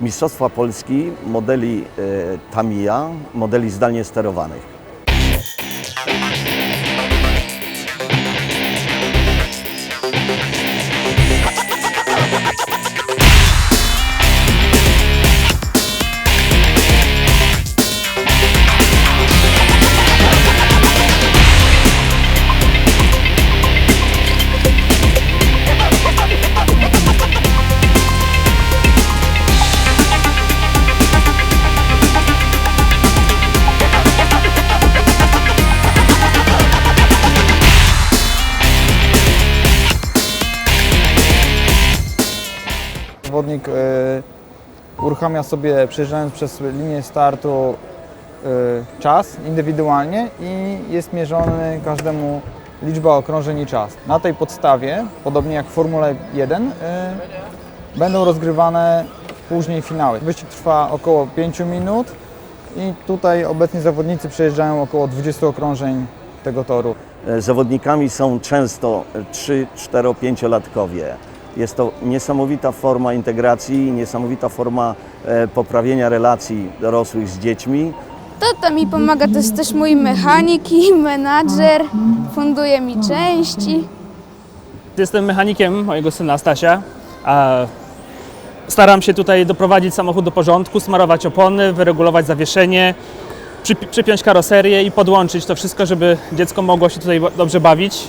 Mistrzostwa Polski modeli e, Tamiya, modeli zdalnie sterowanych. Zawodnik e, uruchamia sobie, przejeżdżając przez linię startu, e, czas indywidualnie i jest mierzony każdemu liczba okrążeń i czas. Na tej podstawie, podobnie jak w Formule 1, e, będą rozgrywane później finały. Wyścig trwa około 5 minut i tutaj obecni zawodnicy przejeżdżają około 20 okrążeń tego toru. Zawodnikami są często 3, 4, 5-latkowie. Jest to niesamowita forma integracji, niesamowita forma e, poprawienia relacji dorosłych z dziećmi. Tata mi pomaga, to jest też mój mechanik i menadżer, funduje mi części. Jestem mechanikiem mojego syna Stasia. A staram się tutaj doprowadzić samochód do porządku, smarować opony, wyregulować zawieszenie, przypi- przypiąć karoserię i podłączyć to wszystko, żeby dziecko mogło się tutaj dobrze bawić.